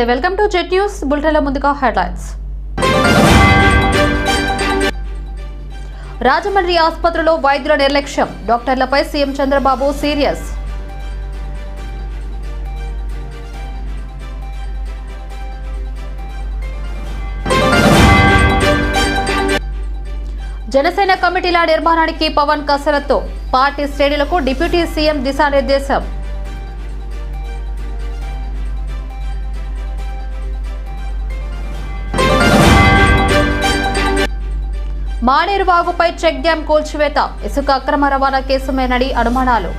నమస్తే. Welcome to jet news. బులెటిన్లో ముందుగా హెడ్లైన్స్. రాజమండ్రి ఆసుపత్రిలో వైద్యుల నిర్లక్ష్యం. డాక్టర్లపై సీఎం చంద్రబాబు సీరియస్. జనసేన కమిటీల నిర్మాణానికి పవన్ కసరత్తు. పార్టీ శ్రేణులకు డిప్యూటీ సీఎం దిశానిర్దేశం. మానేరు వాగుపై చెక్ డ్యాం కూల్చివేత. ఇసుక అక్రమ రవాణా కేసుమేనని అనుమానాలు.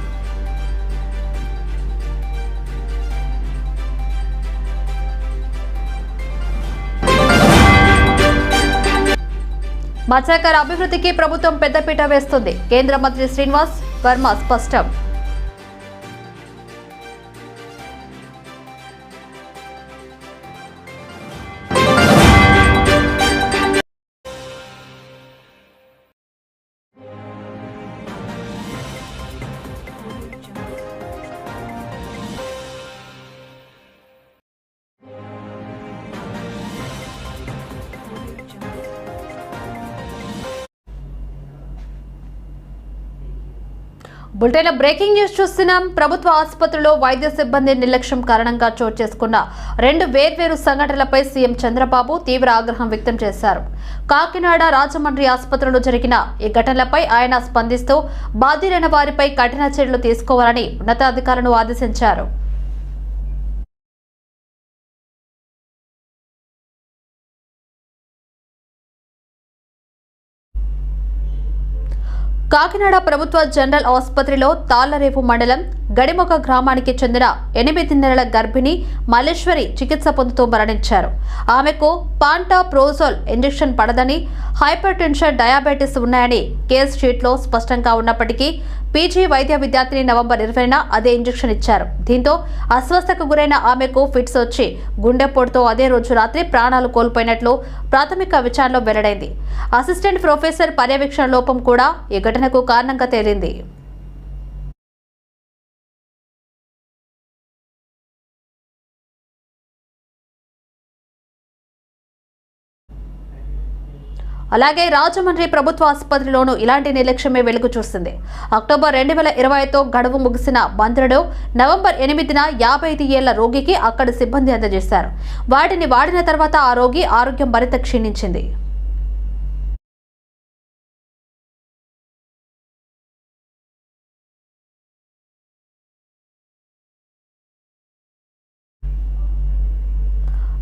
మత్స్యకార అభివృద్ధికి ప్రభుత్వం పెద్దపీట వేస్తుంది. కేంద్ర మంత్రి శ్రీనివాస్ వర్మ స్పష్టం. బులెటిన్ బ్రేకింగ్ న్యూస్ చూస్తున్నాం. ప్రభుత్వ ఆసుపత్రిలో వైద్య సిబ్బంది నిర్లక్ష్యం కారణంగా చోటు చేసుకున్న రెండు వేర్వేరు సంఘటనలపై సీఎం చంద్రబాబు తీవ్ర ఆగ్రహం వ్యక్తం చేశారు. కాకినాడ రాజమండ్రి ఆసుపత్రిలో జరిగిన ఈ ఘటనలపై ఆయన స్పందిస్తూ బాధ్యులైన వారిపై కఠిన చర్యలు తీసుకోవాలని ఉన్నతాధికారులను ఆదేశించారు. కాకినాడ ప్రభుత్వ జనరల్ ఆసుపత్రిలో తాళ్ళరేపు మండలం గడిమొక గ్రామానికి చెందిన ఎనిమిది నెలల గర్భిణి మల్లేశ్వరి చికిత్స పొందుతూ మరణించారు. ఆమెకు పాంటా ప్రోజోల్ ఇంజెక్షన్ పడదని హైపర్ టెన్షన్ డయాబెటీస్ ఉన్నాయని కేస్ షీట్లో స్పష్టంగా ఉన్నప్పటికీ పీజీ వైద్య విద్యార్థిని నవంబర్ ఇరవైన అదే ఇంజెక్షన్ ఇచ్చారు. దీంతో అస్వస్థకు గురైన ఆమెకు ఫిట్స్ వచ్చి గుండెపోటుతో అదే రోజు రాత్రి ప్రాణాలు కోల్పోయినట్లు ప్రాథమిక విచారణలో వెల్లడైంది. అసిస్టెంట్ ప్రొఫెసర్ పర్యవేక్షణ లోపం కూడా ఈ ఘటనకు కారణంగా తేలింది. అలాగే రాజమండ్రి ప్రభుత్వ ఆసుపత్రిలోనూ ఇలాంటి నిర్లక్ష్యమే వెలుగు చూస్తుంది. అక్టోబర్ రెండు వేల ఇరవైతో గడువు ముగిసిన బంధ్రుడు నవంబర్ ఎనిమిదిన యాభై ఐదు ఏళ్ళ రోగికి అక్కడి సిబ్బంది అందజేశారు. వాటిని వాడిన తర్వాత ఆ రోగి ఆరోగ్యం మరింత క్షీణించింది.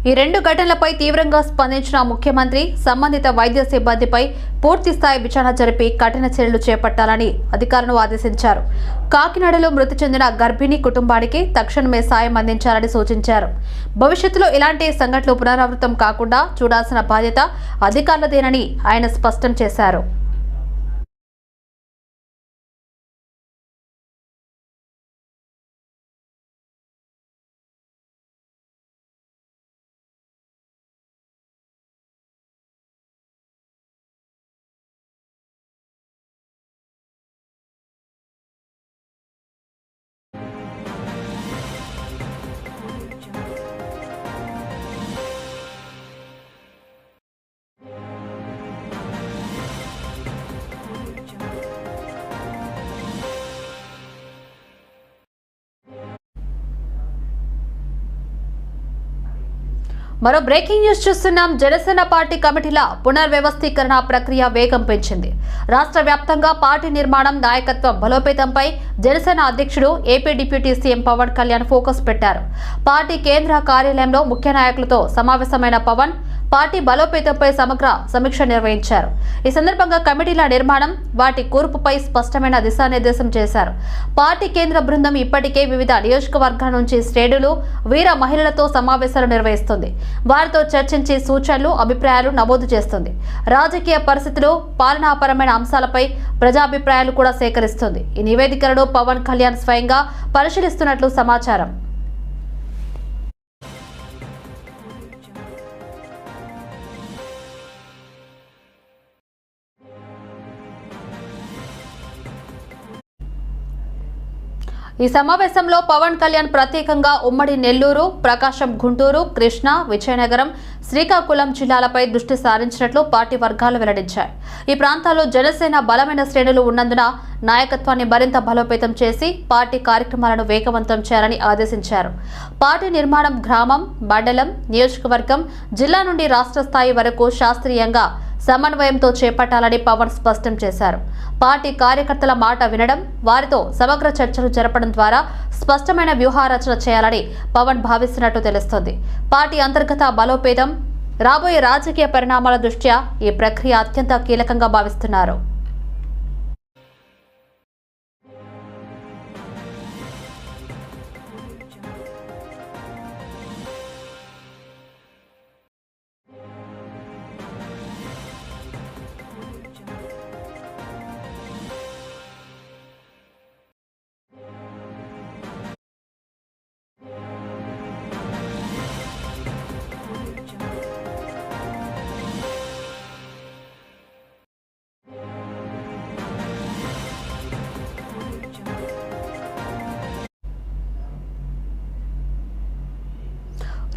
ఈ రెండు ఘటనలపై తీవ్రంగా స్పందించిన ముఖ్యమంత్రి సంబంధిత వైద్య సిబ్బందిపై పూర్తిస్థాయి విచారణ జరిపి కఠిన చర్యలు చేపట్టాలని అధికారులను ఆదేశించారు. కాకినాడలో మృతి చెందిన గర్భిణీ కుటుంబానికి తక్షణమే సాయం అందించాలని సూచించారు. భవిష్యత్తులో ఇలాంటి సంఘటనలు పునరావృతం కాకుండా చూడాల్సిన బాధ్యత అధికారులదేనని ఆయన స్పష్టం చేశారు. మరో బ్రేకింగ్ న్యూస్ చూస్తున్నాం. జనసేన పార్టీ కమిటీల పునర్వ్యవస్థీకరణ ప్రక్రియ వేగం పెంచింది. రాష్ట్ర వ్యాప్తంగా పార్టీ నిర్మాణం నాయకత్వం బలోపేతంపై జనసేన అధ్యక్షుడు AP deputy CM Pawan Kalyan focus పెట్టారు. పార్టీ కేంద్ర కార్యాలయంలో ముఖ్య నాయకులతో సమావేశమైన పవన్ పార్టీ బలోపేతంపై సమగ్ర సమీక్ష నిర్వహించారు. ఈ సందర్భంగా కమిటీల నిర్మాణం వాటి కూర్పుపై స్పష్టమైన దిశానిర్దేశం చేశారు. పార్టీ కేంద్ర బృందం ఇప్పటికే వివిధ నియోజకవర్గాల నుంచి శ్రేణులు వీర మహిళలతో సమావేశాలు నిర్వహిస్తుంది. వారితో చర్చించి సూచనలు అభిప్రాయాలు నమోదు చేస్తుంది. రాజకీయ పరిస్థితులు పాలనాపరమైన అంశాలపై ప్రజాభిప్రాయాలు కూడా సేకరిస్తుంది. ఈ నివేదికలను పవన్ కళ్యాణ్ స్వయంగా పరిశీలిస్తున్నట్లు సమాచారం. ఈ సమావేశంలో పవన్ కళ్యాణ్ ప్రత్యేకంగా ఉమ్మడి నెల్లూరు ప్రకాశం గుంటూరు కృష్ణా విజయనగరం శ్రీకాకుళం జిల్లాలపై దృష్టి సారించినట్లు పార్టీ వర్గాలు వెల్లడించాయి. ఈ ప్రాంతాల్లో జనసేన బలమైన శ్రేణులు ఉన్నందున నాయకత్వాన్ని మరింత బలోపేతం చేసి పార్టీ కార్యక్రమాలను వేగవంతం చేయాలని ఆదేశించారు. పార్టీ నిర్మాణం గ్రామం మండలం నియోజకవర్గం జిల్లా నుండి రాష్ట్ర స్థాయి వరకు శాస్త్రీయంగా సమన్వయంతో చేపట్టాలని పవన్ స్పష్టం చేశారు. పార్టీ కార్యకర్తల మాట వినడం వారితో సమగ్ర చర్చలు జరపడం ద్వారా స్పష్టమైన వ్యూహారచన చేయాలని పవన్ భావిస్తున్నట్టు తెలుస్తోంది. పార్టీ అంతర్గత బలోపేతం రాబోయే రాజకీయ పరిణామాల దృష్ట్యా ఈ ప్రక్రియ అత్యంత కీలకంగా భావిస్తున్నారు.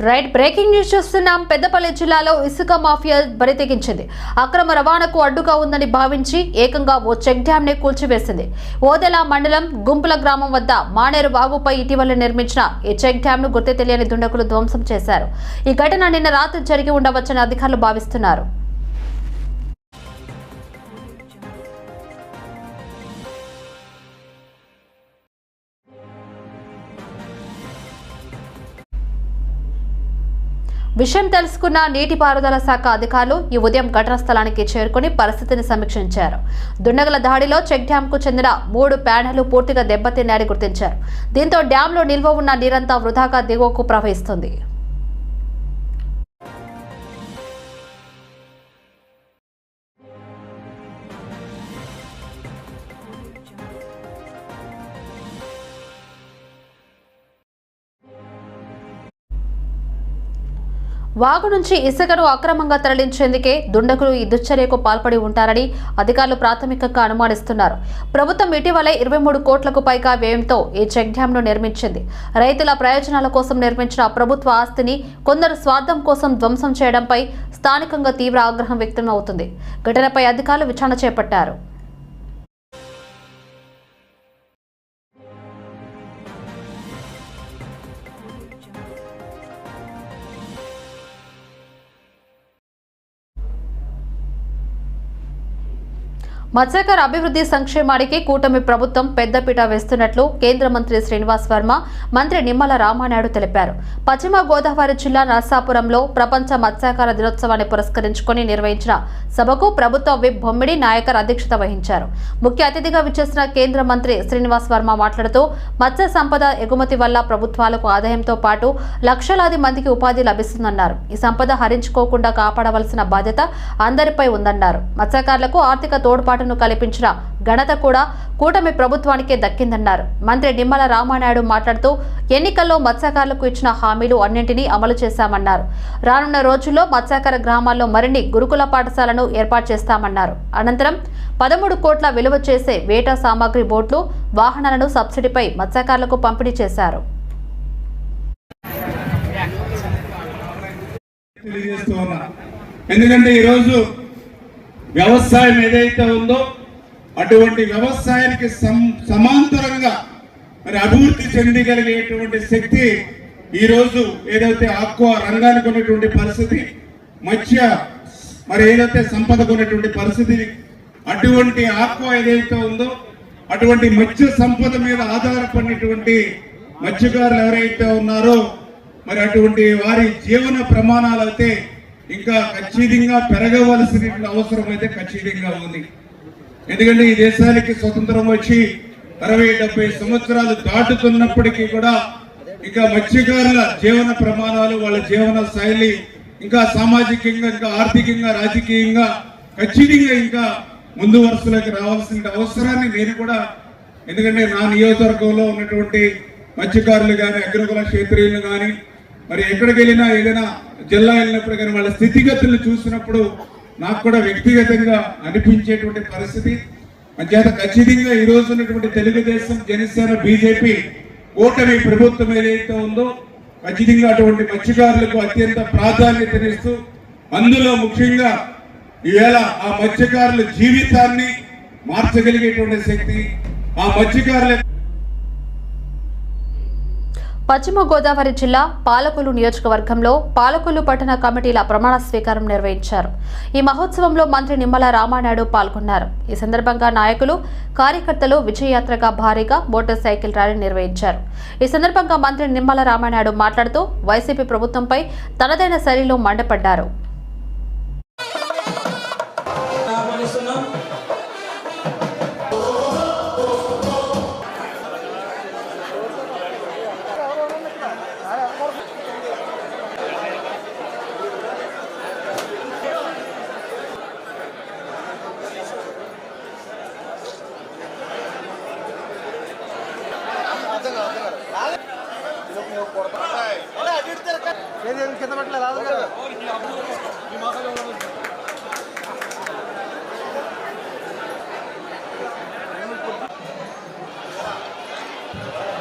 రైట్ బ్రేకింగ్ న్యూస్ చూస్తున్నాం. పెద్దపల్లి జిల్లాలో ఇసుక మాఫియా బరితెగించింది. అక్రమ రవాణాకు అడ్డుగా ఉందని భావించి ఏకంగా ఓ చెక్ డ్యామ్ని కూల్చివేసింది. ఓదెల మండలం గుంపుల గ్రామం వద్ద మానేరు బాబుపై ఇటీవల నిర్మించిన ఈ చెక్ డ్యామ్ను గుర్తు తెలియని దుండకులు ధ్వంసం చేశారు. ఈ ఘటన నిన్న రాత్రి జరిగి ఉండవచ్చని అధికారులు భావిస్తున్నారు. విషయం తెలుసుకున్న నీటిపారుదల శాఖ అధికారులు ఈ ఉదయం ఘటన స్థలానికి చేరుకుని పరిస్థితిని సమీక్షించారు. దుండగల దాడిలో చెక్ డ్యాంకు చెందిన మూడు ప్యానెళ్ళు పూర్తిగా దెబ్బతిన్నాయని గుర్తించారు. దీంతో డ్యాంలో నిల్వ ఉన్న నీరంతా వృధాగా దిగువకు ప్రవహిస్తుంది. వాగు నుంచి ఇసుకను అక్రమంగా తరలించేందుకే దుండగులు ఈ దుశ్చర్యకు పాల్పడి ఉంటారని అధికారులు ప్రాథమికంగా అనుమానిస్తున్నారు. ప్రభుత్వం ఇటీవలే ఇరవై మూడు కోట్లకు పైగా వ్యయంతో ఈ చెక్ డ్యాంను నిర్మించింది. రైతుల ప్రయోజనాల కోసం నిర్మించిన ప్రభుత్వ ఆస్తిని కొందరు స్వార్థం కోసం ధ్వంసం చేయడంపై స్థానికంగా తీవ్ర ఆగ్రహం వ్యక్తం అవుతుంది. ఘటనపై అధికారులు విచారణ చేపట్టారు. మత్స్యకార అభివృద్ధి సంక్షేమానికి కూటమి ప్రభుత్వం పెద్దపీట వేస్తున్నట్లు కేంద్ర మంత్రి శ్రీనివాస్ వర్మ మంత్రి నిమ్మల రామానాయుడు తెలిపారు. పశ్చిమ గోదావరి జిల్లా నరసాపురంలో ప్రపంచ మత్స్యకార దినోత్సవాన్ని పురస్కరించుకొని నిర్వహించిన సభకు ప్రభుత్వ విప్ బొమ్మిడి నాయకర్ అధ్యక్షత వహించారు. ముఖ్య అతిథిగా విచ్చేసిన కేంద్ర మంత్రి శ్రీనివాస్ వర్మ మాట్లాడుతూ మత్స్య సంపద ఎగుమతి వల్ల ప్రభుత్వాలకు ఆదాయంతో పాటు లక్షలాది మందికి ఉపాధి లభిస్తుందన్నారు. ఈ సంపద హరించుకోకుండా కాపాడవలసిన బాధ్యత అందరిపై ఉందన్నారు. మత్స్యకారులకు ఆర్థిక తోడ్పాటు తోడ్పాటును కల్పించిన ఘనత కూడా కూటమి ప్రభుత్వానికే దక్కిందన్నారు. మంత్రి నిమ్మల రామానాయుడు మాట్లాడుతూ ఎన్నికల్లో మత్స్యకారులకు ఇచ్చిన హామీలు అన్నింటినీ అమలు చేశామన్నారు. రానున్న రోజుల్లో మత్స్యకార గ్రామాల్లో మరిన్ని గురుకుల పాఠశాలను ఏర్పాటు చేస్తామన్నారు. అనంతరం పదమూడు కోట్ల విలువ చేసే వేట సామాగ్రి బోట్లు వాహనాలను సబ్సిడీపై మత్స్యకారులకు పంపిణీ చేశారు. ఎందుకంటే ఈరోజు వ్యవసాయం ఏదైతే ఉందో అటువంటి వ్యవసాయానికి సం- సమాంతరంగా మరి అభివృద్ధి చెందగలిగేటువంటి శక్తి ఈరోజు ఏదైతే ఆక్వా రంగానికి ఉన్నటువంటి పరిస్థితి మత్స్య మరి ఏదైతే సంపదకు ఉన్నటువంటి పరిస్థితి అటువంటి ఆక్వా ఏదైతే ఉందో అటువంటి మత్స్య సంపద మీద ఆధారపడినటువంటి మత్స్యకారులు ఎవరైతే ఉన్నారో మరి అటువంటి వారి జీవన ప్రమాణాలు అయితే ఇంకా ఖచ్చితంగా పెరగవలసిన అవసరం అయితే ఖచ్చితంగా ఉంది. ఎందుకంటే ఈ దేశానికి స్వతంత్రం వచ్చి అరవై డెబ్బై సంవత్సరాలు దాటుతున్నప్పటికీ కూడా ఇంకా మత్స్యకారుల జీవన ప్రమాణాలు వాళ్ళ జీవన శైలి ఇంకా సామాజికంగా ఇంకా ఆర్థికంగా రాజకీయంగా ఖచ్చితంగా ఇంకా ముందు వరుసలోకి రావాల్సిన అవసరాన్ని నేను కూడా ఎందుకంటే నా నియోజకవర్గంలో ఉన్నటువంటి మత్స్యకారులు కానీ అగ్రకుల క్షేత్రీయులు కానీ మరి ఎక్కడికి వెళ్ళినా ఏదైనా జిల్లా వెళ్ళినప్పుడు కానీ వాళ్ళ స్థితిగతులను చూసినప్పుడు నాకు కూడా వ్యక్తిగతంగా అనిపించేటువంటి పరిస్థితి. అంచేత ఖచ్చితంగా ఈ రోజు ఉన్నటువంటి తెలుగుదేశం జనసేన బీజేపీ కూటమి ప్రభుత్వం ఏదైతే ఉందో ఖచ్చితంగా అటువంటి మత్స్యకారులకు అత్యంత ప్రాధాన్యతనిస్తూ అందులో ముఖ్యంగా ఈవేళ ఆ మత్స్యకారుల జీవితాన్ని మార్చగలిగేటువంటి శక్తి ఆ మత్స్యకారుల పశ్చిమ గోదావరి జిల్లా పాలకొల్లు నియోజకవర్గంలో పాలకొల్లు పట్టణ కమిటీల ప్రమాణ స్వీకారం నిర్వహించారు. ఈ మహోత్సవంలో మంత్రి నిమ్మల రామానాయుడు పాల్గొన్నారు. ఈ సందర్భంగా నాయకులు కార్యకర్తలు విజయయాత్రగా భారీగా మోటార్ సైకిల్ ర్యాలీ నిర్వహించారు. ఈ సందర్భంగా మంత్రి నిమ్మల రామానాయుడు మాట్లాడుతూ వైసీపీ ప్రభుత్వంపై తనదైన శైలిలో మండపడ్డారు. కింద పట్టలేదు రాదు కదా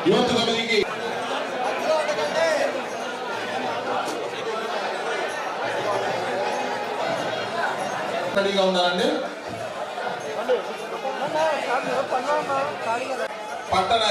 యువత కమిటీకి రెడీగా ఉన్నారండి పట్టణ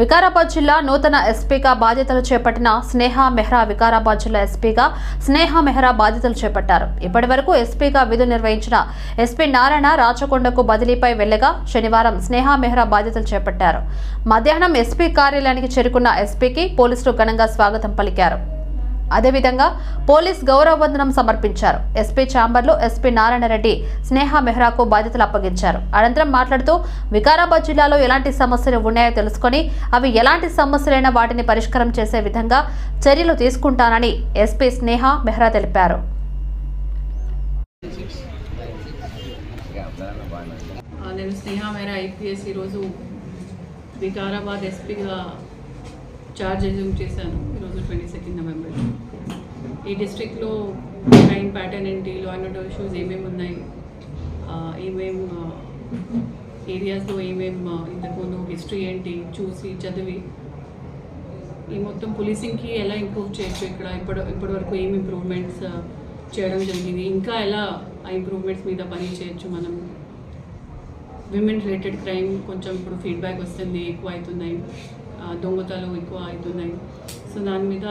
వికారాబాద్ జిల్లా నూతన ఎస్పీగా బాధ్యతలు చేపట్టిన స్నేహ మెహ్రా వికారాబాద్ జిల్లా ఎస్పీగా స్నేహ మెహ్రా బాధ్యతలు చేపట్టారు. ఇప్పటి వరకు ఎస్పీగా విధులు నిర్వహించిన ఎస్పీ నారాయణ రాచకొండకు బదిలీపై వెళ్ళగా శనివారం స్నేహ మెహ్రా బాధ్యతలు చేపట్టారు. మధ్యాహ్నం ఎస్పీ కార్యాలయానికి చేరుకున్న ఎస్పీకి పోలీసులు ఘనంగా స్వాగతం పలికారు. అదేవిధంగా పోలీస్ గౌరవవందనం సమర్పించారు. ఎస్పీ ఛాంబర్లో ఎస్పీ నారాయణరెడ్డి స్నేహ మెహ్రాకు బాధ్యతలు అప్పగించారు. అనంతరం మాట్లాడుతూ వికారాబాద్ జిల్లాలో ఎలాంటి సమస్యలు ఉన్నాయో తెలుసుకొని అవి ఎలాంటి సమస్యలైనా వాటిని పరిష్కారం చేసే విధంగా చర్యలు తీసుకుంటానని ఎస్పీ స్నేహ మెహ్రా తెలిపారు. నేను స్నేహ మేరా ఐపీఎస్ ఈరోజు వికారాబాద్ ఎస్పీగా చార్జ్ అజ్యూమ్ చేశాను ఈరోజు ట్వంటీ సెకండ్ నవంబర్ ఈ డిస్ట్రిక్ట్లో క్రైమ్ ప్యాటర్న్ ఏంటి లా అండ్ ఆర్డర్ ఇష్యూస్ ఏమేమి ఉన్నాయి? ఆ, ఏమేం ఏరియాస్లో ఏమేం ఆ, ఇంతకుముందు హిస్టరీ ఏంటి? చూసి చదివి. ఈ మొత్తం పోలీసింగ్కి ఎలా ఇంప్రూవ్ చేయొచ్చు ఇక్కడ? ఇప్పటి ఇప్పటి వరకు ఏం ఇంప్రూవ్మెంట్స్ చేయడం జరిగింది? ఇంకా ఎలా ఆ ఇంప్రూవ్మెంట్స్ మీద పని చేయొచ్చు మనం? విమెన్ రిలేటెడ్ క్రైమ్ కొంచెం ఇప్పుడు ఫీడ్బ్యాక్ వస్తుంది ఎక్కువ అవుతున్నాయి. దొంగతలు ఎక్కువ అవుతున్నాయి. సో దాని మీద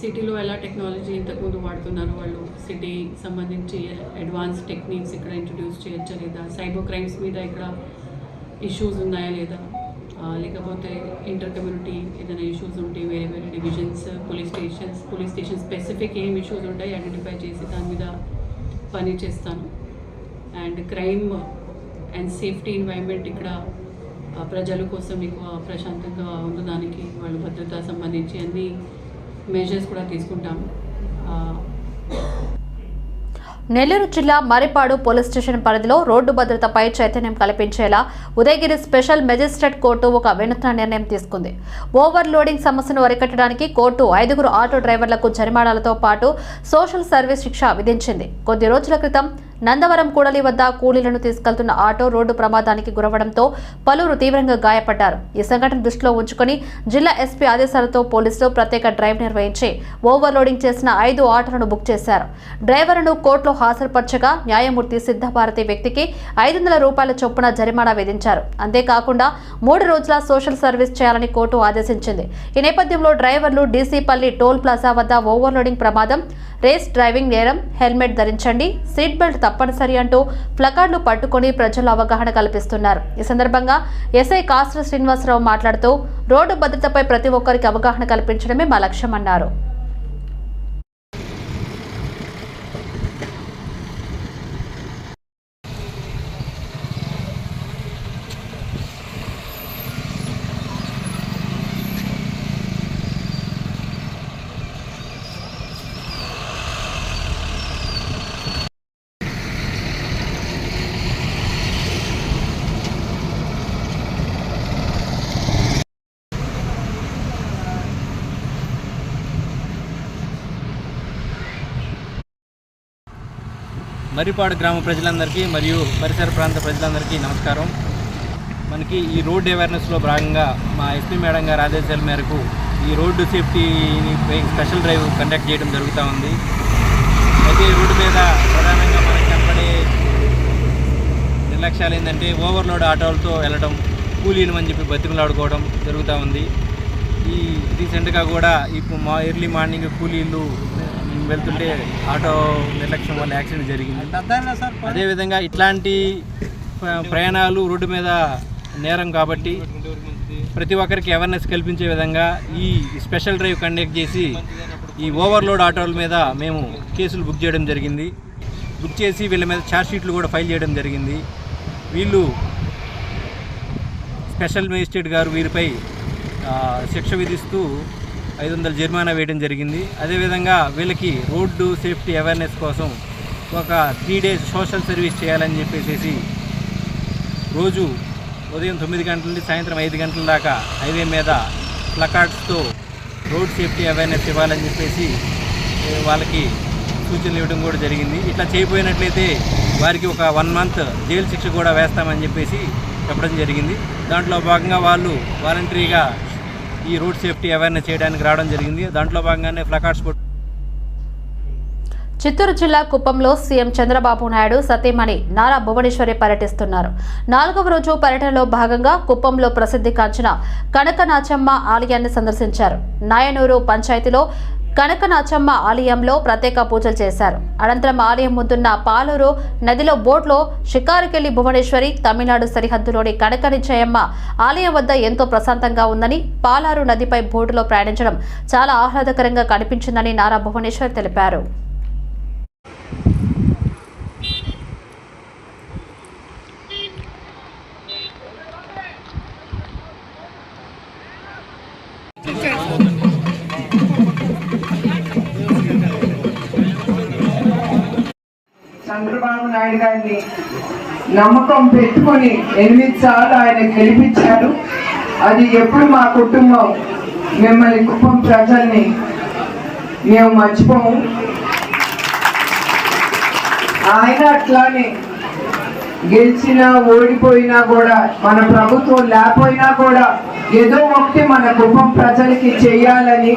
సిటీలో ఎలా టెక్నాలజీ ఇంతకుముందు వాడుతున్నారు వాళ్ళు? సిటీ సంబంధించి అడ్వాన్స్ టెక్నిక్స్ ఇక్కడ ఇంట్రడ్యూస్ చేయొచ్చా లేదా? సైబర్ క్రైమ్స్ మీద ఇక్కడ ఇష్యూస్ ఉన్నాయా లేదా? లేకపోతే ఇంటర్ కమ్యూనిటీ ఏదైనా ఇష్యూస్ ఉంటే వేరే వేరే divisions police stations police station specific ఏం ఇష్యూస్ ఉంటాయి ఐడెంటిఫై చేసి దాని మీద పని చేస్తాను. And crime and safety environment ఇక్కడ ప్రజల కోసం ఎక్కువ ప్రశాంతంగా ఉండడానికి వాళ్ళ భద్రత సంబంధించి అన్ని మెజర్స్ కూడా తీసుకుంటాము నెల్లూరు జిల్లా మరిపాడు పోలీస్ స్టేషన్ పరిధిలో రోడ్డు భద్రతపై చైతన్యం కల్పించేలా ఉదయగిరి స్పెషల్ మెజిస్ట్రేట్ కోర్టు ఒక వినూత్న నిర్ణయం తీసుకుంది. ఓవర్లోడింగ్ సమస్యను అరికట్టడానికి కోర్టు ఐదుగురు ఆటో డ్రైవర్లకు జరిమానాలతో పాటు సోషల్ సర్వీస్ శిక్ష విధించింది. కొద్ది రోజుల క్రితం నందవరం కూడలి వద్ద కూలీలను తీసుకెళ్తున్న ఆటో రోడ్డు ప్రమాదానికి గురవడంతో పలువురు తీవ్రంగా గాయపడ్డారు. ఈ సంఘటన దృష్టిలో ఉంచుకొని జిల్లా ఎస్పీ ఆదేశాలతో పోలీసులు ప్రత్యేక డ్రైవ్ నిర్వహించి ఓవర్లోడింగ్ చేసిన ఐదు ఆటోలను బుక్ చేశారు. డ్రైవర్ను కోర్టులో హాజరుపరచగా న్యాయమూర్తి సిద్ధభారతి వ్యక్తికి ఐదు వందల రూపాయల చొప్పున జరిమానా విధించారు. అంతేకాకుండా మూడు రోజుల సోషల్ సర్వీస్ చేయాలని కోర్టు ఆదేశించింది. ఈ నేపథ్యంలో డ్రైవర్లు డీసీపల్లి టోల్ ప్లాజా వద్ద ఓవర్లోడింగ్ ప్రమాదం రేస్ డ్రైవింగ్ నేరం హెల్మెట్ ధరించండి సీట్ బెల్ట్ తప్పనిసరి అంటూ ప్లకార్డులు పట్టుకుని ప్రజలు అవగాహన కల్పిస్తున్నారు. ఈ సందర్భంగా ఎస్ఐ కాస్ట్ర శ్రీనివాసరావు మాట్లాడుతూ రోడ్డు భద్రతపై ప్రతి ఒక్కరికి అవగాహన కల్పించడమే మా లక్ష్యమన్నారు. మర్రిపాడు గ్రామ ప్రజలందరికీ మరియు పరిసర ప్రాంత ప్రజలందరికీ నమస్కారం. మనకి ఈ రోడ్ అవేర్నెస్లో భాగంగా మా ఎస్పీ మేడం గారి ఆదేశాల మేరకు ఈ రోడ్డు సేఫ్టీని స్పెషల్ డ్రైవ్ కండక్ట్ చేయడం జరుగుతూ ఉంది. అయితే ఈ రోడ్డు మీద ప్రధానంగా మనకి కనపడే నిర్లక్ష్యాలు ఏంటంటే ఓవర్లోడ్ ఆటోలతో వెళ్ళడం కూలీలు అని చెప్పి బతికులాడుకోవడం జరుగుతూ ఉంది. ఈ రీసెంట్గా కూడా ఇప్పుడు మా ఎర్లీ మార్నింగ్ కూలీలు వెళ్తుంటే ఆటో నిర్లక్ష్యం వల్ల యాక్సిడెంట్ జరిగింది. అదేవిధంగా ఇట్లాంటి ప్ర- ప్రయాణాలు రోడ్డు మీద నేరం కాబట్టి ప్రతి ఒక్కరికి అవేర్నెస్ కల్పించే విధంగా ఈ స్పెషల్ డ్రైవ్ కండక్ట్ చేసి ఈ ఓవర్లోడ్ ఆటోల మీద మేము కేసులు బుక్ చేయడం జరిగింది. బుక్ చేసి వీళ్ళ మీద షీట్లు కూడా ఫైల్ చేయడం జరిగింది. వీళ్ళు స్పెషల్ మేజిస్ట్రేట్ గారు వీరిపై శిక్ష విధిస్తూ ఐదు వందల జరిమానా వేయడం జరిగింది. అదేవిధంగా వీళ్ళకి రోడ్డు సేఫ్టీ అవేర్నెస్ కోసం ఒక త్రీ డేస్ సోషల్ సర్వీస్ చేయాలని చెప్పేసి రోజు ఉదయం తొమ్మిది గంటల నుండి సాయంత్రం ఐదు గంటల దాకా హైవే మీద ప్లకార్డ్స్తో రోడ్ సేఫ్టీ అవేర్నెస్ ఇవ్వాలని చెప్పేసి వాళ్ళకి సూచనలు ఇవ్వడం కూడా జరిగింది. ఇట్లా చేయబోయినట్లయితే వారికి ఒక వన్ మంత్ జైలు శిక్ష కూడా వేస్తామని చెప్పేసి చెప్పడం జరిగింది. దాంట్లో భాగంగా వాళ్ళు వాలంటరీగా ఈ రోడ్ సేఫ్టీ అవేర్నెస్ చేయడానికి రావడం జరిగింది. దాంట్లో భాగంగానే ప్లకార్డ్స్ చిత్తూరు జిల్లా కుప్పంలో సీఎం చంద్రబాబు నాయుడు సతీమణి నారా భువనేశ్వరి పర్యటిస్తున్నారు. నాలుగవ రోజు పర్యటనలో భాగంగా కుప్పంలో ప్రసిద్ధి కాంచిన కనకనాచమ్మ ఆలయాన్ని సందర్శించారు. నాయనూరు పంచాయతీలో కనకనాచమ్మ ఆలయంలో ప్రత్యేక పూజలు చేశారు. అనంతరం ఆలయం ముందున్న పాలూరు నదిలో బోట్లో షికారుకెళ్ళి భువనేశ్వరి తమిళనాడు సరిహద్దులోని కనకనిచ్చయమ్మ ఆలయం వద్ద ఎంతో ప్రశాంతంగా ఉందని పాలారు నదిపై బోటులో ప్రయాణించడం చాలా ఆహ్లాదకరంగా కనిపించిందని నారా భువనేశ్వర్ తెలిపారు. చంద్రబాబు నాయుడు గారిని నమ్మకం పెట్టుకొని ఎనిమిది సార్లు ఆయన గెలిపించారు. అది ఎప్పుడు మా కుటుంబం మిమ్మల్ని కుటుంబం ప్రజల్ని మేము మర్చిపోము. ఆయన అట్లానే గెలిచినా ఓడిపోయినా కూడా మన ప్రభుత్వం లేకపోయినా కూడా ఏదో ఒకటి మన కుటుంబం ప్రజలకి చేయాలని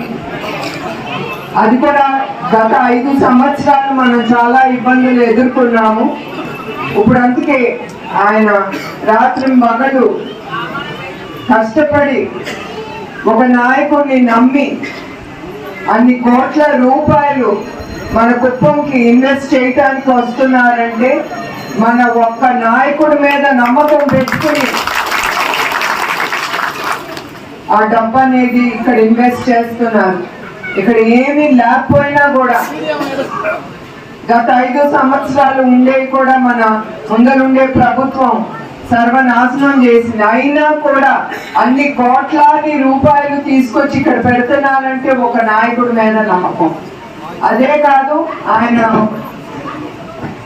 అది కూడా గత ఐదు సంవత్సరాలు మనం చాలా ఇబ్బందులు ఎదుర్కొన్నాము. ఇప్పుడు అందుకే ఆయన రాత్రి మగలు కష్టపడి ఒక నాయకుడిని నమ్మి అన్ని కోట్ల రూపాయలు మన కుప్పంకి ఇన్వెస్ట్ చేయటానికి వస్తున్నారంటే మన ఒక్క నాయకుడి మీద నమ్మకం పెట్టుకుని ఆ డబ్బు అనేది ఇక్కడ ఇన్వెస్ట్ చేస్తున్నారు. ఇక్కడ ఏమీ లేకపోయినా కూడా గత ఐదు సంవత్సరాలు ఉండేవి కూడా మన ముందరుండే ప్రభుత్వం సర్వనాశనం చేసింది. అయినా కూడా అన్ని కోట్లాది రూపాయలు తీసుకొచ్చి ఇక్కడ పెడుతున్నారంటే ఒక నాయకుడి మీద నమ్మకం. అదే కాదు ఆయన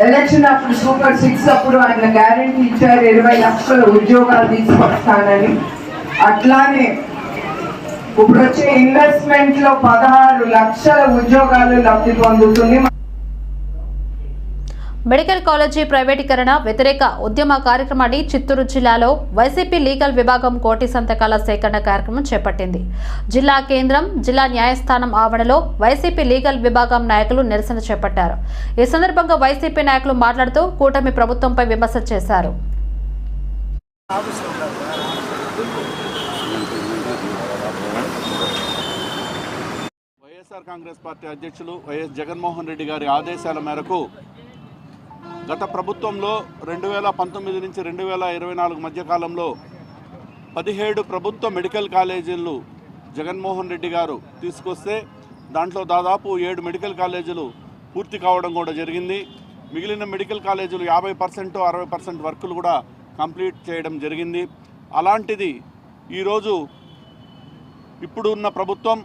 ఎలక్షన్ అప్పుడు సూపర్ సిక్స్ అప్పుడు ఆయన గ్యారంటీ ఇచ్చారు ఇరవై లక్షల ఉద్యోగాలు తీసుకొస్తానని. అట్లానే ఇప్పుడు వచ్చే ఇన్వెస్ట్మెంట్లో పదహారు లక్షల ఉద్యోగాలు లబ్ధి పొందుతుంది. మెడికల్ కాలేజీ ప్రైవేటీకరణ వ్యతిరేక ఉద్యమ కార్యక్రమాన్ని చిత్తూరు జిల్లాలో వైసీపీ లీగల్ విభాగం కోటి సంతకాల సేకరణ కార్యక్రమం చేపట్టింది. జిల్లా కేంద్రం జిల్లా న్యాయస్థానం ఆవరణలో వైసీపీ లీగల్ విభాగం నాయకులు నిరసన చేపట్టారు. ఈ సందర్భంగా వైసీపీ నాయకులు మాట్లాడుతూ కూటమి ప్రభుత్వంపై విమర్శ చేశారు. వైఎస్ఆర్ కాంగ్రెస్ పార్టీ అధ్యక్షులు వైఎస్ జగన్మోహన్ రెడ్డి గారి ఆదేశాల మేరకు గత ప్రభుత్వంలో రెండు వేల పంతొమ్మిది నుంచి రెండు వేల ఇరవై నాలుగు మధ్యకాలంలో పదిహేడు ప్రభుత్వ మెడికల్ కాలేజీలు జగన్మోహన్ రెడ్డి గారు తీసుకొస్తే దాంట్లో దాదాపు ఏడు మెడికల్ కాలేజీలు పూర్తి కావడం కూడా జరిగింది. మిగిలిన మెడికల్ కాలేజీలు యాభై పర్సెంట్ అరవై పర్సెంట్ వర్కులు కూడా కంప్లీట్ చేయడం జరిగింది. అలాంటిది ఈరోజు ఇప్పుడు ఉన్న ప్రభుత్వం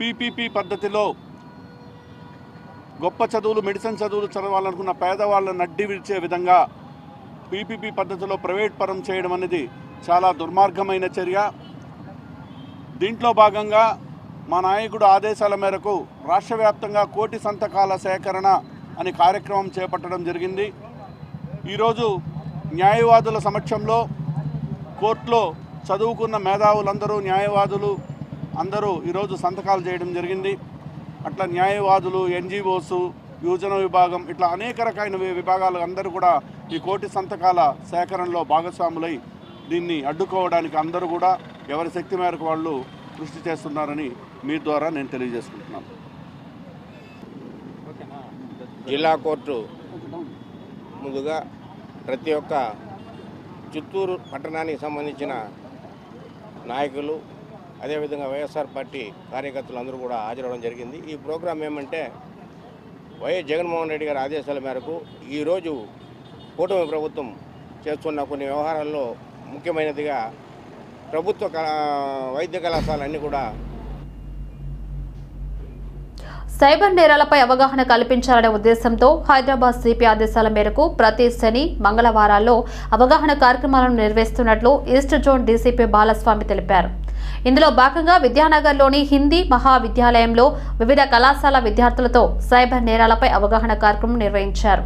పీపీపీ పద్ధతిలో గొప్ప చదువులు మెడిసిన్ చదువులు చదవాలనుకున్న పేదవాళ్ళని అడ్డి విడిచే విధంగా పీపీపీ పద్ధతిలో ప్రైవేట్ పరం చేయడం అనేది చాలా దుర్మార్గమైన చర్య. దీంట్లో భాగంగా మా నాయకుడు ఆదేశాల మేరకు రాష్ట్ర వ్యాప్తంగా కోటి సంతకాల సేకరణ అని కార్యక్రమం చేపట్టడం జరిగింది. ఈరోజు న్యాయవాదుల సమక్షంలో కోర్టులో చదువుకున్న మేధావులందరూ న్యాయవాదులు అందరూ ఈరోజు సంతకాలు చేయడం జరిగింది. అట్లా న్యాయవాదులు ఎన్జిఓస్ యువజన విభాగం ఇట్లా అనేక రకమైన విభాగాలు అందరూ కూడా ఈ కోటి సంతకాల సేకరణలో భాగస్వాములై దీన్ని అడ్డుకోవడానికి అందరూ కూడా ఎవరి శక్తి మేరకు వాళ్ళు కృషి చేస్తున్నారని మీ ద్వారా నేను తెలియజేసుకుంటున్నాను. జిల్లా కోర్టు ముందుగా ప్రతి ఒక్క చిత్తూరు పట్టణానికి సంబంధించిన నాయకులు అదేవిధంగా వైఎస్ఆర్ పార్టీ కార్యకర్తలు అందరూ కూడా హాజరవడం జరిగింది. ఈ ప్రోగ్రాం ఏమంటే వైఎస్ జగన్మోహన్ రెడ్డి గారి ఆదేశాల మేరకు ఈరోజు కూటమి ప్రభుత్వం చేస్తున్న కొన్ని వ్యవహారాల్లో ముఖ్యమైనదిగా ప్రభుత్వ వైద్య కళాశాలన్నీ కూడా సైబర్ నేరాలపై అవగాహన కల్పించాలనే ఉద్దేశంతో హైదరాబాద్ సిపి ఆదేశాల మేరకు ప్రతి శని మంగళవారాల్లో అవగాహన కార్యక్రమాలను నిర్వహిస్తున్నట్లు ఈస్ట్ జోన్ డీసీపీ బాలస్వామి తెలిపారు. ఇందులో భాగంగా విద్యానగర్లోని హిందీ మహావిద్యాలయంలో వివిధ కళాశాల విద్యార్థులతో సైబర్ నేరాలపై అవగాహన కార్యక్రమం నిర్వహించారు.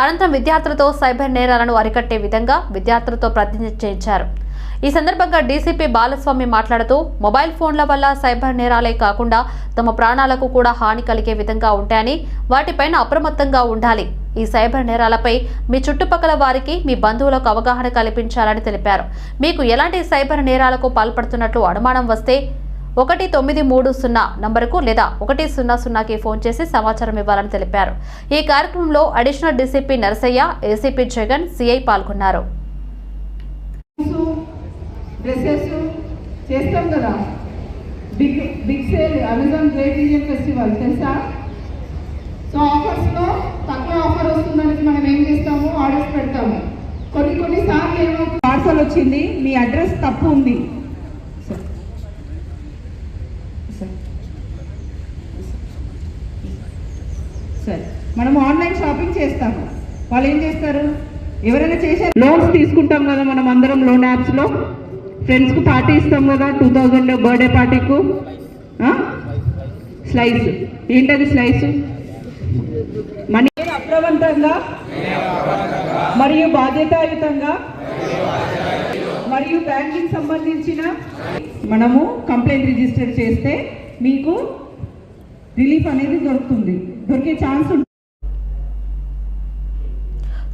అనంతరం విద్యార్థులతో సైబర్ నేరాలను అరికట్టే విధంగా విద్యార్థులతో ప్రతిజ్ఞ చేయించారు. ఈ సందర్భంగా డీసీపీ బాలస్వామి మాట్లాడుతూ మొబైల్ ఫోన్ల వల్ల సైబర్ నేరాలే కాకుండా తమ ప్రాణాలకు కూడా హాని కలిగే విధంగా ఉంటాయని వాటిపైన అప్రమత్తంగా ఉండాలి. ఈ సైబర్ నేరాలపై మీ చుట్టుపక్కల వారికి మీ బంధువులకు అవగాహన కల్పించాలని తెలిపారు. మీకు ఎలాంటి సైబర్ నేరాలకు పాల్పడుతున్నట్లు అనుమానం వస్తే ఒకటి తొమ్మిది మూడు సున్నా నంబరుకు లేదా ఒకటి సున్నా సున్నాకి ఫోన్ చేసి సమాచారం ఇవ్వాలని తెలిపారు. ఈ కార్యక్రమంలో additional DCP Narasaiah ACP Jagan CI పాల్గొన్నారు. డ్రెస్సెస్ చేస్తాం కదా. Big big sale Amazon great Indian festival తెలుసా? సో ఆఫర్స్లో తక్కువ ఆఫర్ వస్తుందని మనం ఏం చేస్తాము? ఆర్డర్స్ పెడతాము. కొన్ని కొన్ని సార్లు ఏమో పార్సల్ వచ్చింది మీ అడ్రస్ తప్పు ఉంది. సార్. సరే మనం ఆన్లైన్ షాపింగ్ చేస్తాము. వాళ్ళు ఏం చేస్తారు? ఎవరైనా చేశారు లోన్స్ తీసుకుంటాం కదా మనం అందరం లోన్ యాప్స్లో. ఫ్రెండ్స్కు పార్టీ ఇస్తాం కదా టూ థౌజండ్ బర్త్డే పార్టీకు. స్లైస్. ఏంటది స్లైస్? మనీ అప్రవంతంగా మరియు బాధ్యతాయుతంగా మరియు బ్యాంకింగ్ సంబంధించిన మనము కంప్లైంట్ రిజిస్టర్ చేస్తే మీకు రిలీఫ్ అనేది దొరుకుతుంది. దొరికే ఛాన్స్ ఉంటుంది.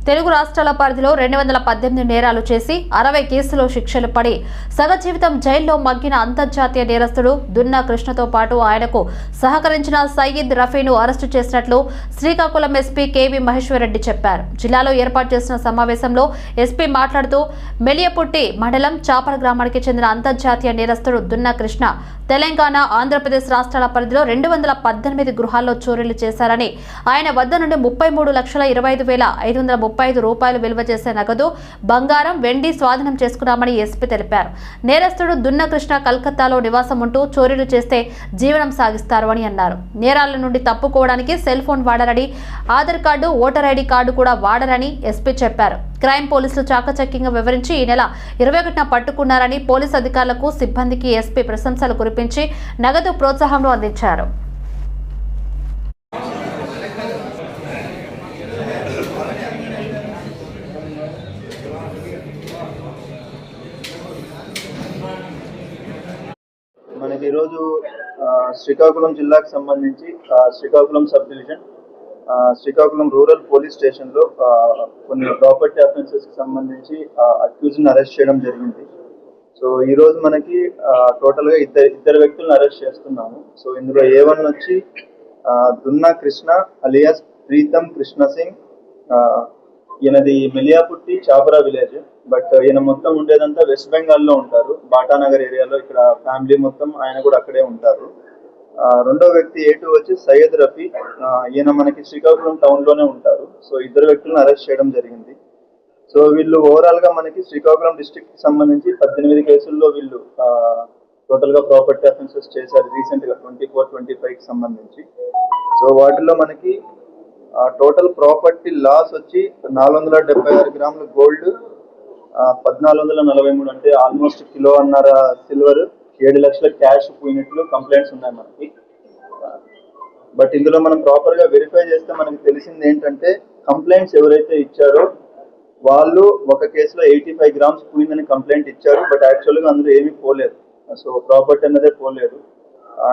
తెలుగు రాష్ట్రాల పరిధిలో రెండు వందల పద్దెనిమిది నేరాలు చేసి అరవై కేసులో శిక్షలు పడి సగ జీవితం జైల్లో మగ్గిన అంతర్జాతీయ నేరస్తుడు దున్నా కృష్ణతో పాటు ఆయనకు సహకరించిన సయీద్ రఫీను అరెస్టు చేసినట్లు శ్రీకాకుళం ఎస్పీ కేవీ మహేశ్వరరెడ్డి చెప్పారు. జిల్లాలో ఏర్పాటు చేసిన సమావేశంలో ఎస్పీ మాట్లాడుతూ మెలియపుట్టి మండలం చాపర గ్రామానికి చెందిన అంతర్జాతీయ నేరస్తుడు దున్నా కృష్ణ తెలంగాణ ఆంధ్రప్రదేశ్ రాష్ట్రాల పరిధిలో రెండు వందల పద్దెనిమిది గృహాల్లో చోరీలు చేశారని ఆయన వద్ద నుండి ముప్పై మూడు లక్షల ఇరవై ఐదు వేల ఐదు వందల ముప్పై ఐదు రూపాయలు విలువ చేసే నగదు బంగారం వెండి స్వాధీనం చేసుకున్నామని ఎస్పీ తెలిపారు. నేరస్తుడు దున్నకృష్ణ కల్కత్తాలో నివాసం ఉంటూ చోరీలు చేస్తే జీవనం సాగిస్తారు అని అన్నారు. నేరాల నుండి తప్పుకోవడానికి సెల్ ఫోన్ వాడరని Aadhaar card voter ID card కూడా వాడరని ఎస్పీ చెప్పారు. క్రైమ్ పోలీసులు చాకచక్యంగా వివరించి ఈ నెల ఇరవై ఒకటిన పట్టుకున్నారని పోలీసు అధికారులకు సిబ్బందికి ఎస్పీ ప్రశంసలు కురిపించి నగదు ప్రోత్సాహంలో అందించారు. మనకి ఈరోజు శ్రీకాకుళం జిల్లాకు సంబంధించి Srikakulam sub division Srikakulam rural police స్టేషన్లో కొన్ని ప్రాపర్టీ అఫెన్సెస్కి సంబంధించి అక్యూజ్ని అరెస్ట్ చేయడం జరిగింది. సో ఈరోజు మనకి టోటల్గా ఇద్దరు ఇద్దరు వ్యక్తులను అరెస్ట్ చేస్తున్నాము. సో ఇందులో ఏ వన్ వచ్చి దున్నా కృష్ణ అలియాస్ ప్రీతం కృష్ణ సింగ్ ఈయనది మిలియాపుట్టి చాపరా విలేజ్. బట్ ఈయన మొత్తం ఉండేదంతా వెస్ట్ బెంగాల్లో ఉంటారు. బాటానగర్ ఏరియాలో ఇక్కడ ఫ్యామిలీ మొత్తం ఆయన కూడా అక్కడే ఉంటారు. రెండో వ్యక్తి ఏ టూ వచ్చి సయ్యద్ రఫీ. ఈయన మనకి శ్రీకాకుళం టౌన్లోనే ఉంటారు. సో ఇద్దరు వ్యక్తులను అరెస్ట్ చేయడం జరిగింది. సో వీళ్ళు ఓవరాల్గా మనకి శ్రీకాకుళం డిస్ట్రిక్ట్కి సంబంధించి పద్దెనిమిది కేసుల్లో వీళ్ళు టోటల్గా ప్రాపర్టీ అఫెన్సెస్ చేశారు రీసెంట్గా ట్వంటీ ఫోర్ ట్వంటీ ఫైవ్కి సంబంధించి. సో వాటిలో మనకి టోటల్ ప్రాపర్టీ లాస్ వచ్చి నాలుగు వందల డెబ్బై ఆరు గ్రాముల గోల్డ్ పద్నాలుగు వందల నలభై మూడు అంటే ఆల్మోస్ట్ కిలో అన్నర సిల్వర్ ఏడు లక్షల క్యాష్ పోయినట్లు కంప్లైంట్స్ ఉన్నాయి మనకి. బట్ ఇందులో మనం ప్రాపర్గా వెరిఫై చేస్తే మనకి తెలిసింది ఏంటంటే కంప్లైంట్స్ ఎవరైతే ఇచ్చారో వాళ్ళు ఒక కేసులో ఎయిటీ ఫైవ్ గ్రామ్స్ పోయిందని కంప్లైంట్ ఇచ్చారు బట్ యాక్చువల్గా అందులో ఏమీ పోలేదు. సో ప్రాపర్టీ అన్నదే పోలేదు.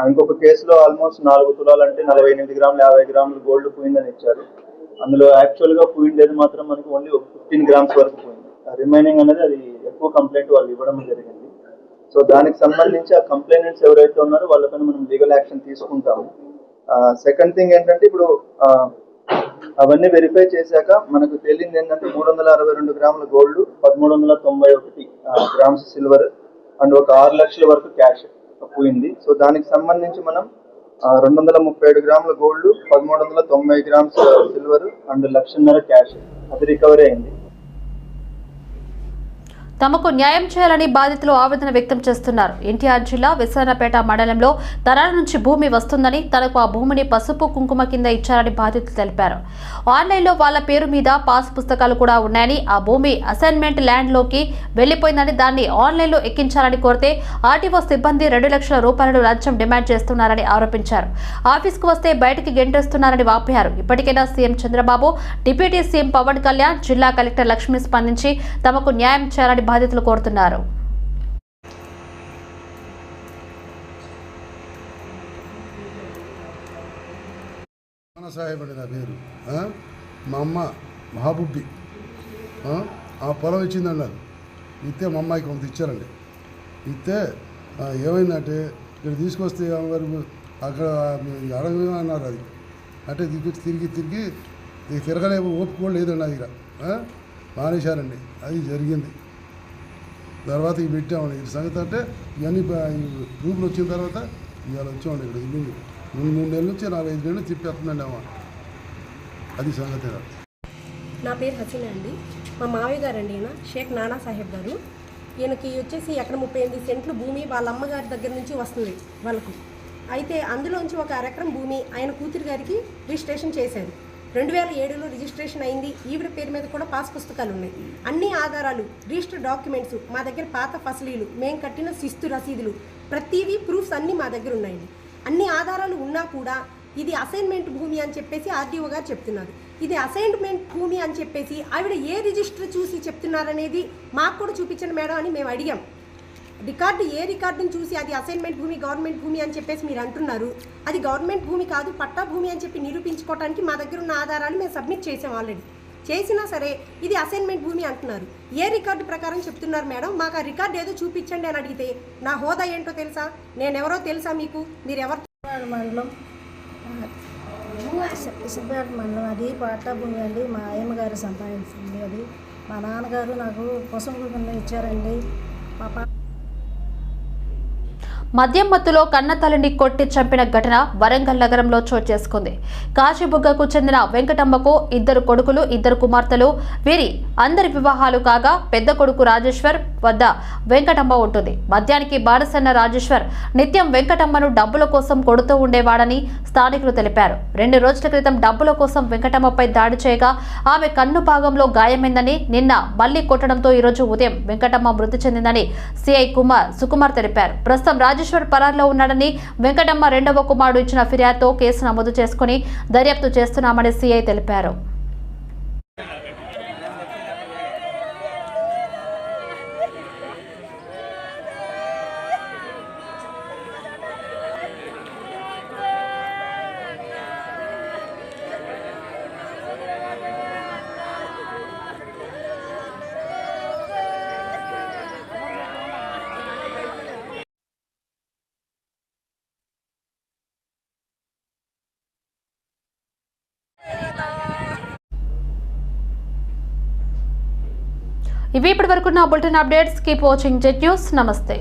ఇంకొక కేసులో ఆల్మోస్ట్ నాలుగు తులాలు అంటే నలభై ఎనిమిది గ్రాములు యాభై గ్రాములు గోల్డ్ పోయిందని ఇచ్చారు. అందులో యాక్చువల్గా పోయిండేది మాత్రం మనకి ఓన్లీ ఒక ఫిఫ్టీన్ గ్రామ్స్ వరకు పోయింది రిమైనింగ్ అనేది అది ఎక్కువ కంప్లైంట్ వాళ్ళు ఇవ్వడం జరిగింది. సో దానికి సంబంధించి ఆ కంప్లైనెంట్స్ ఎవరైతే ఉన్నారో వాళ్ళపైన మనం లీగల్ యాక్షన్ తీసుకుంటాము. సెకండ్ థింగ్ ఏంటంటే ఇప్పుడు అవన్నీ వెరిఫై చేశాక మనకు తేలింది ఏంటంటే మూడు వందల అరవై రెండు గ్రాముల గోల్డ్ పదమూడు వందల తొంభై ఒకటి గ్రామ్స్ సిల్వర్ అండ్ ఒక ఆరు లక్షల వరకు క్యాష్ పోయింది. సో దానికి సంబంధించి మనం రెండు వందల ముప్పై ఏడు గ్రాముల గోల్డ్ పదమూడు వందల తొంభై గ్రామ్స్ సిల్వర్ అండ్ లక్షన్నర క్యాష్ అది రికవరీ అయింది. తమకు న్యాయం చేయాలని బాధితులు ఆవేదన వ్యక్తం చేస్తున్నారు. ఎన్టీఆర్ జిల్లా విశాఖపేట మండలంలో తరాల నుంచి భూమి వస్తుందని తనకు ఆ భూమిని పసుపు కుంకుమ కింద ఇచ్చారని బాధితులు తెలిపారు. ఆన్లైన్లో వాళ్ళ పేరు మీద పాస్ పుస్తకాలు కూడా ఉన్నాయని ఆ భూమి అసైన్మెంట్ ల్యాండ్లోకి వెళ్ళిపోయిందని దాన్ని ఆన్లైన్లో ఎక్కించాలని కోరితే ఆర్టీఓ సిబ్బంది రెండు లక్షల రూపాయలు లంచం డిమాండ్ చేస్తున్నారని ఆరోపించారు. ఆఫీస్కు వస్తే బయటికి గెంటేస్తున్నారని వాపోయారు. ఇప్పటికైనా CM Chandrababu deputy CM Pawan Kalyan జిల్లా కలెక్టర్ లక్ష్మి స్పందించి తమకు న్యాయం చేయాలని బాధితులు కోరుతున్నారు. నానా నా పేరు. మా అమ్మ మహాబుబ్బి. ఆ? పొలం ఇచ్చింది అన్నారు ఇస్తే మా అమ్మాయికి కొంత ఇచ్చారండి. ఇస్తే ఏమైందంటే ఇక్కడ తీసుకొస్తే వరకు అక్కడ అడగ అన్నారు అది. అంటే దిగి తిరిగి తిరిగి ఇది తిరగలే ఓపిక కూడా లేదండి నా దగ్గర మానేశారండి. అది జరిగింది. తర్వాత ఇవి పెట్టామండి ఈ సంగతి అంటే ఇవన్నీ రూపులు వచ్చిన తర్వాత ఇవాళ వచ్చామండి ఇక్కడ ఇల్లు. మూడు మూడు నెలల నుంచి నాలుగు ఐదు నెలలు తిప్పేస్తుందండి అమ్మ అది సంగతి. నా పేరు హసీనా అండి. మా మావయ్య గారు అండి ఈయన షేక్ నానా సాహెబ్ గారు. ఈయనకి వచ్చేసి ఎక్కడ ముప్పై ఎనిమిది సెంట్లు భూమి వాళ్ళ అమ్మగారి దగ్గర నుంచి వస్తుంది వాళ్ళకు. అయితే అందులోంచి ఒక అరెకరం భూమి ఆయన కూతురు గారికి రిజిస్ట్రేషన్ చేశారు. రెండు వేల ఏడులో రిజిస్ట్రేషన్ అయింది. ఈవిడ పేరు మీద కూడా పాస్ పుస్తకాలు ఉన్నాయి అన్ని ఆధారాలు రిజిస్టర్ డాక్యుమెంట్స్ మా దగ్గర పాత ఫసలీలు మేము కట్టిన శిస్తు రసీదులు ప్రతిదీ ప్రూఫ్స్ అన్నీ మా దగ్గర ఉన్నాయండి. అన్ని ఆధారాలు ఉన్నా కూడా ఇది అసైన్మెంట్ భూమి అని చెప్పేసి ఆర్డీఓ గారు చెప్తున్నారు. ఇది అసైన్మెంట్ భూమి అని చెప్పేసి ఆవిడ ఏ రిజిస్టర్ చూసి చెప్తున్నారనేది మాకు కూడా చూపించండి మేడం అని మేము అడిగాం. రికార్డు ఏ రికార్డును చూసి అది అసైన్మెంట్ భూమి గవర్నమెంట్ భూమి అని చెప్పేసి మీరు అంటున్నారు. అది గవర్నమెంట్ భూమి కాదు పట్టా భూమి అని చెప్పి నిరూపించుకోవడానికి మా దగ్గర ఉన్న ఆధారాలు మేము సబ్మిట్ చేసాం ఆల్రెడీ. చేసినా సరే ఇది అసైన్మెంట్ భూమి అంటున్నారు. ఏ రికార్డు ప్రకారం చెప్తున్నారు మేడం? మాకు ఆ రికార్డు ఏదో చూపించండి అని అడిగితే నా హోదా ఏంటో తెలుసా? నేనెవరో తెలుసా మీకు? మీరు ఎవరు మండలం. సిద్ధార్థ మండలం అది పట్టా భూమి అండి. మా అయ్యమ్మగారు సంపాదించింది అది. మా నాన్నగారు నాకు కోసం ఇచ్చారండి. మా మద్యం మత్తులో కన్నతల్లిని కొట్టి చంపిన ఘటన వరంగల్ నగరంలో చోటు చేసుకుంది. కాశీబుగ్గకు చెందిన వెంకటమ్మకు ఇద్దరు కొడుకులు ఇద్దరు కుమార్తెలు. వీరి అందరి వివాహాలు కాగా పెద్ద కొడుకు రాజేశ్వర్ వద్ద వెంకటమ్మ ఉంటుంది. మద్యానికి బారసన్న రాజేశ్వర్ నిత్యం వెంకటమ్మను డబ్బుల కోసం కొడుతూ ఉండేవాడని స్థానికులు తెలిపారు. రెండు రోజుల క్రితం డబ్బుల కోసం వెంకటమ్మపై దాడి చేయగా ఆమె కన్ను భాగంలో గాయమైందని నిన్న మళ్ళీ కొట్టడంతో ఈరోజు ఉదయం వెంకటమ్మ మృతి చెందిందని సిఐ కుమార్ సుకుమార్ తెలిపారు. ప్రస్తుతం రాజేశ్వర్ పరారులో ఉన్నాడని వెంకటమ్మ రెండవ కుమారుడు ఇచ్చిన ఫిర్యాదుతో కేసు నమోదు చేసుకుని దర్యాప్తు చేస్తున్నామని సిఐ తెలిపారు. ఇవి ఇప్పటి వరకు నా bulletin updates. Keep watching Jet news. నమస్తే.